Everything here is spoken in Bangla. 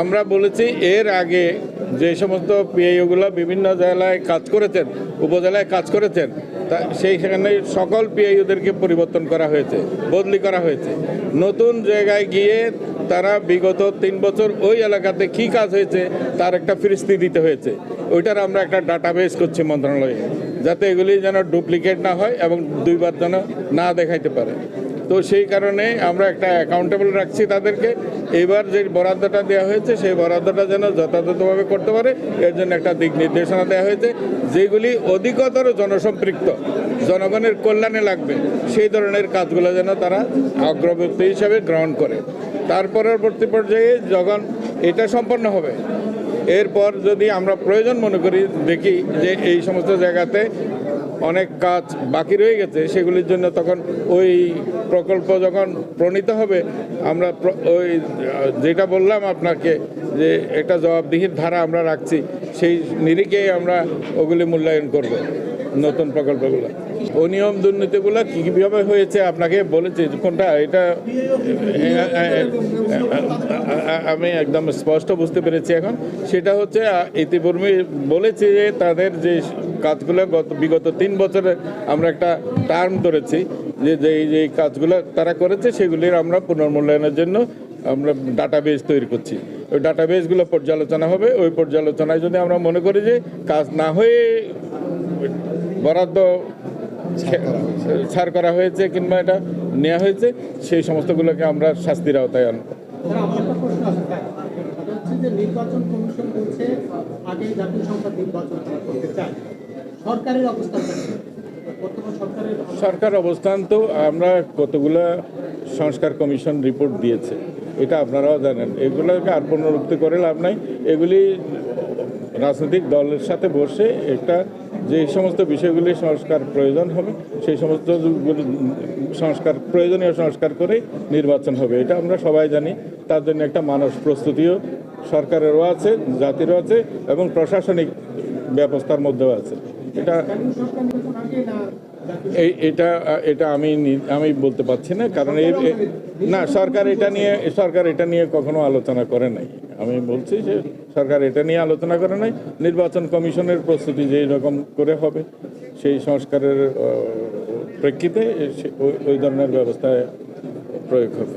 আমরা বলেছি এর আগে যে সমস্ত পিআইওগুলো বিভিন্ন জেলায় কাজ করেছেন, উপজেলায় কাজ করেছেন, তা সেই সেখানে সকল পিআইওদেরকে পরিবর্তন করা হয়েছে, বদলি করা হয়েছে। নতুন জায়গায় গিয়ে তারা বিগত তিন বছর ওই এলাকাতে কী কাজ হয়েছে, তার একটা ফিরিস্তি দিতে হয়েছে। ওইটার আমরা একটা ডাটাবেস করছি মন্ত্রণালয়ে, যাতে এগুলি যেন ডুপ্লিকেট না হয় এবং দুইবার যেন না দেখাইতে পারে। তো সেই কারণে আমরা একটা অ্যাকাউন্টেবল রাখছি তাদেরকে। এবার যে বরাদ্দটা দেওয়া হয়েছে, সেই বরাদ্দটা যেন যথাযথভাবে করতে পারে, এর জন্য একটা দিক নির্দেশনা দেওয়া হয়েছে, যেগুলি অধিকতর জনসম্পৃক্ত। জনগণের কল্যাণে লাগবে। সেই ধরনের কাজগুলো যেন তারা অগ্রগতি হিসাবে গ্রহণ করে। তার পরবর্তী পর্যায়ে যখন এটা সম্পন্ন হবে, এরপর যদি আমরা প্রয়োজন মনে করি, দেখি যে এই সমস্ত জায়গাতে অনেক কাজ বাকি রয়ে গেছে, সেগুলির জন্য তখন ওই প্রকল্প যখন প্রণীত হবে, আমরা ওই, যেটা বললাম আপনাকে যে একটা জবাবদিহির ধারা আমরা রাখছি, সেই নিরিখেই আমরা ওগুলি মূল্যায়ন করব, নতুন প্রকল্পগুলো। অনিয়ম দুর্নীতিগুলো কী কীভাবে হয়েছে? আপনাকে বলেছি কোনটা এটা, আমি একদম স্পষ্ট বুঝতে পেরেছি এখন। সেটা হচ্ছে, ইতিপূর্বে বলেছি যে তাদের যে কাজগুলো গত, বিগত তিন বছরে আমরা একটা টার্ম ধরেছি, যে যেই যে কাজগুলো তারা করেছে, সেগুলির আমরা পুনর্মূল্যায়নের জন্য আমরা ডাটাবেস তৈরি করছি। ওই ডাটাবেসগুলো পর্যালোচনা হবে। ওই পর্যালোচনায় যদি আমরা মনে করি যে কাজ না হয়ে বরাদ্দ ছাড় করা হয়েছে কিংবা এটা নেওয়া হয়েছে সেই সমস্তগুলোকে আমরা শাস্তির আওতায় আনব। নির্বাচন কমিশন বলছে আগে জাতীয় সংসদ নির্বাচন করতে চায়। সরকারের অবস্থান সরকার অবস্থান তো আমরা কতগুলা সংস্কার কমিশন রিপোর্ট দিয়েছে এটা আপনারাও জানেন। এগুলোকে আর পুনরুক্তি করে লাভ নাই। এগুলি রাজনৈতিক দলের সাথে বসে একটা যে সমস্ত বিষয়গুলি সংস্কার প্রয়োজন হবে, সেই সমস্ত সংস্কার, প্রয়োজনীয় সংস্কার করে নির্বাচন হবে। এটা আমরা সবাই জানি। তার জন্য একটা মানস প্রস্তুতিও সরকারেরও আছে, জাতিরও আছে এবং প্রশাসনিক ব্যবস্থার মধ্যেও আছে। এটা এই, এটা এটা আমি আমি বলতে পারছি না, কারণ না, সরকার এটা নিয়ে, সরকার এটা নিয়ে কখনো আলোচনা করে নাই। আমি বলছি যে সরকার এটা নিয়ে আলোচনা করে নাই। নির্বাচন কমিশনের প্রস্তুতি যেই রকম করে হবে, সেই সংস্কারের প্রেক্ষিতে ওই ধরনের ব্যবস্থায় প্রয়োগ হবে।